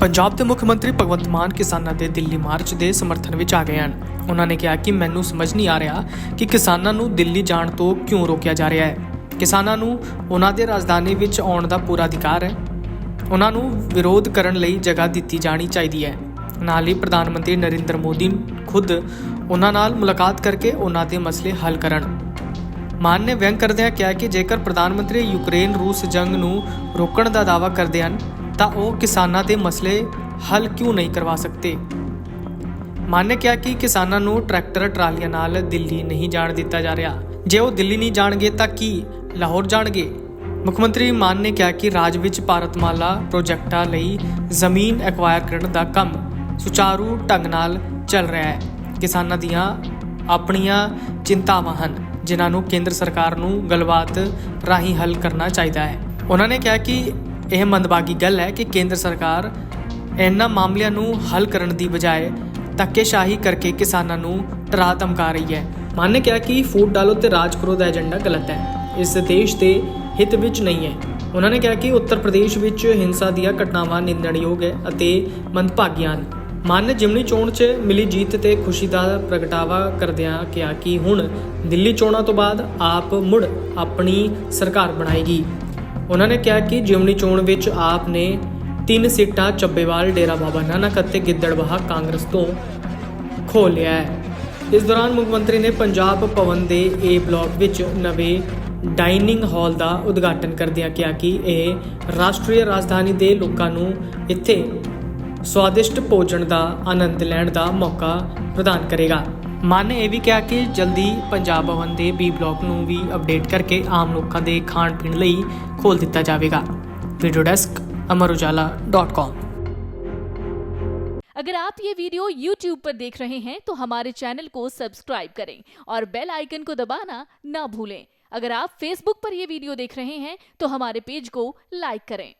ਪੰਜਾਬ ਦੇ ਮੁੱਖ ਮੰਤਰੀ ਭਗਵੰਤ ਮਾਨ ਕਿਸਾਨਾਂ ਦੇ ਦਿੱਲੀ ਮਾਰਚ ਦੇ ਸਮਰਥਨ ਵਿੱਚ ਆ ਗਏ ਹਨ। ਉਹਨਾਂ ਨੇ ਕਿਹਾ ਕਿ ਮੈਨੂੰ ਸਮਝ ਨਹੀਂ ਆ ਰਿਹਾ ਕਿ ਕਿਸਾਨਾਂ ਨੂੰ ਦਿੱਲੀ ਜਾਣ ਤੋਂ ਕਿਉਂ ਰੋਕਿਆ ਜਾ ਰਿਹਾ ਹੈ। ਕਿਸਾਨਾਂ ਨੂੰ ਉਹਨਾਂ ਦੇ ਰਾਜਧਾਨੀ ਵਿੱਚ ਆਉਣ ਦਾ ਪੂਰਾ ਅਧਿਕਾਰ ਹੈ। ਉਹਨਾਂ ਨੂੰ ਵਿਰੋਧ ਕਰਨ ਲਈ ਜਗ੍ਹਾ ਦਿੱਤੀ ਜਾਣੀ ਚਾਹੀਦੀ ਹੈ। ਨਾਲ ਹੀ ਪ੍ਰਧਾਨ ਮੰਤਰੀ ਨਰਿੰਦਰ ਮੋਦੀ ਖੁਦ ਉਹਨਾਂ ਨਾਲ ਮੁਲਾਕਾਤ ਕਰਕੇ ਉਹਨਾਂ ਦੇ ਮਸਲੇ ਹੱਲ ਕਰਨ। ਮਾਨ ਨੇ ਵਿਅੰਗ ਕਰਦਿਆਂ ਕਿਹਾ ਕਿ ਜੇਕਰ ਪ੍ਰਧਾਨ ਮੰਤਰੀ ਯੂਕਰੇਨ ਰੂਸ ਜੰਗ ਨੂੰ ਰੋਕਣ ਦਾ ਦਾਅਵਾ ਕਰਦੇ ਹਨ ਤਾਂ ਉਹ ਕਿਸਾਨਾਂ ਦੇ ਮਸਲੇ ਹੱਲ ਕਿਉਂ ਨਹੀਂ ਕਰਵਾ ਸਕਦੇ? ਮਾਨ ਨੇ ਕਿਹਾ ਕਿ ਕਿਸਾਨਾਂ ਨੂੰ ਟਰੈਕਟਰ, ਟਰਾਲੀਆਂ ਨਾਲ ਦਿੱਲੀ ਨਹੀਂ ਜਾਣ ਦਿੱਤਾ ਜਾ ਰਿਹਾ। ਜੇ ਉਹ ਦਿੱਲੀ ਨਹੀਂ ਜਾਣਗੇ ਤਾਂ ਕੀ ਲਾਹੌਰ ਜਾਣਗੇ? ਮੁੱਖ ਮੰਤਰੀ ਮਾਨ ਨੇ ਕਿਹਾ ਕਿ ਰਾਜ ਵਿੱਚ ਭਾਰਤਮਾਲਾ ਪ੍ਰੋਜੈਕਟਾਂ ਲਈ ਜ਼ਮੀਨ ਐਕਵਾਇਰ ਕਰਨ ਦਾ ਕੰਮ ਸੁਚਾਰੂ ਢੰਗ ਨਾਲ ਚੱਲ ਰਿਹਾ ਹੈ। ਕਿਸਾਨਾਂ ਦੀਆਂ ਆਪਣੀਆਂ ਚਿੰਤਾਵਾਂ ਹਨ, ਜਿਨ੍ਹਾਂ ਨੂੰ ਕੇਂਦਰ ਸਰਕਾਰ ਨੂੰ ਗੱਲਬਾਤ ਰਾਹੀਂ ਹੱਲ ਕਰਨਾ ਚਾਹੀਦਾ ਹੈ। ਉਹਨਾਂ ਨੇ ਕਿਹਾ ਕਿ ਇਹ ਮੰਦਭਾਗੀ ਗੱਲ ਹੈ ਕਿ ਕੇਂਦਰ ਸਰਕਾਰ ਇਹਨਾਂ ਮਾਮਲਿਆਂ ਨੂੰ ਹੱਲ ਕਰਨ ਦੀ ਬਜਾਏ ਧੱਕੇਸ਼ਾਹੀ ਕਰਕੇ ਕਿਸਾਨਾਂ ਨੂੰ ਡਰਾ ਧਮਕਾ ਰਹੀ ਹੈ। ਮਾਨ ਨੇ ਕਿਹਾ ਕਿ ਫੂਡ ਡਾਲੋ ਤੇ ਰਾਜ ਕਰੋ ਦਾ ਏਜੰਡਾ ਗਲਤ ਹੈ। ਇਸ ਦੇਸ਼ ਦੇ ਹਿੱਤ ਵਿੱਚ ਨਹੀਂ ਹੈ। ਉਹਨਾਂ ਨੇ ਕਿਹਾ ਕਿ ਉੱਤਰ ਪ੍ਰਦੇਸ਼ ਵਿੱਚ ਹਿੰਸਾ ਦੀਆਂ ਘਟਨਾਵਾਂ ਨਿੰਦਣਯੋਗ ਹੈ ਅਤੇ ਮੰਦਭਾਗੀਆਂ ਹਨ। ਮਾਨ ਨੇ ਜਿਮਨੀ ਚੋਣ 'ਚ ਮਿਲੀ ਜੀਤ ਤੇ ਖੁਸ਼ੀ ਦਾ ਪ੍ਰਗਟਾਵਾ ਕਰਦਿਆਂ ਕਿਹਾ ਕਿ ਹੁਣ ਦਿੱਲੀ ਚੋਣਾਂ ਤੋਂ ਬਾਅਦ ਆਪ ਮੁੜ ਆਪਣੀ ਸਰਕਾਰ ਬਣਾਏਗੀ। ਉਹਨਾਂ ਨੇ ਕਿਹਾ ਕਿ ਜਿਮਨੀ ਚੋਣ ਵਿੱਚ ਆਪ ਨੇ ਤਿੰਨ ਸੀਟਾਂ ਚੱਬੇਵਾਲ, ਡੇਰਾ ਬਾਬਾ ਨਾਨਕ ਅਤੇ ਗਿੱਦੜਬਾਹਾ ਕਾਂਗਰਸ ਤੋਂ ਖੋ ਲਿਆ ਹੈ। ਇਸ ਦੌਰਾਨ ਮੁੱਖ ਮੰਤਰੀ ਨੇ ਪੰਜਾਬ ਭਵਨ ਦੇ ਏ ਬਲਾਕ ਵਿੱਚ ਨਵੇਂ ਡਾਈਨਿੰਗ ਹਾਲ ਦਾ ਉਦਘਾਟਨ ਕਰਦਿਆਂ ਕਿਹਾ ਕਿ ਇਹ ਰਾਸ਼ਟਰੀ ਰਾਜਧਾਨੀ ਦੇ ਲੋਕਾਂ ਨੂੰ ਇੱਥੇ ਸਵਾਦਿਸ਼ਟ ਭੋਜਨ ਦਾ ਆਨੰਦ ਲੈਣ ਦਾ ਮੌਕਾ ਪ੍ਰਦਾਨ ਕਰੇਗਾ। ਮਾਨ ਨੇ ਇਹ ਵੀ ਕਿਹਾ ਕਿ ਜਲਦੀ ਪੰਜਾਬ ਭਵਨ ਦੇ ਬੀ ਬਲਾਕ ਨੂੰ ਵੀ ਅਪਡੇਟ ਕਰਕੇ ਆਮ ਲੋਕਾਂ ਦੇ ਖਾਣ ਪੀਣ ਲਈ ਖੋਲ ਦਿੱਤਾ ਜਾਵੇਗਾ ਵੀਡੀਓ ਡੈਸਕ amarujala.com अगर आप ये वीडियो YouTube पर देख रहे हैं तो हमारे चैनल को सब्सक्राइब करें और बेल आइकन को दबाना ना भूलें अगर आप Facebook पर ये वीडियो देख रहे हैं तो हमारे पेज को लाइक करें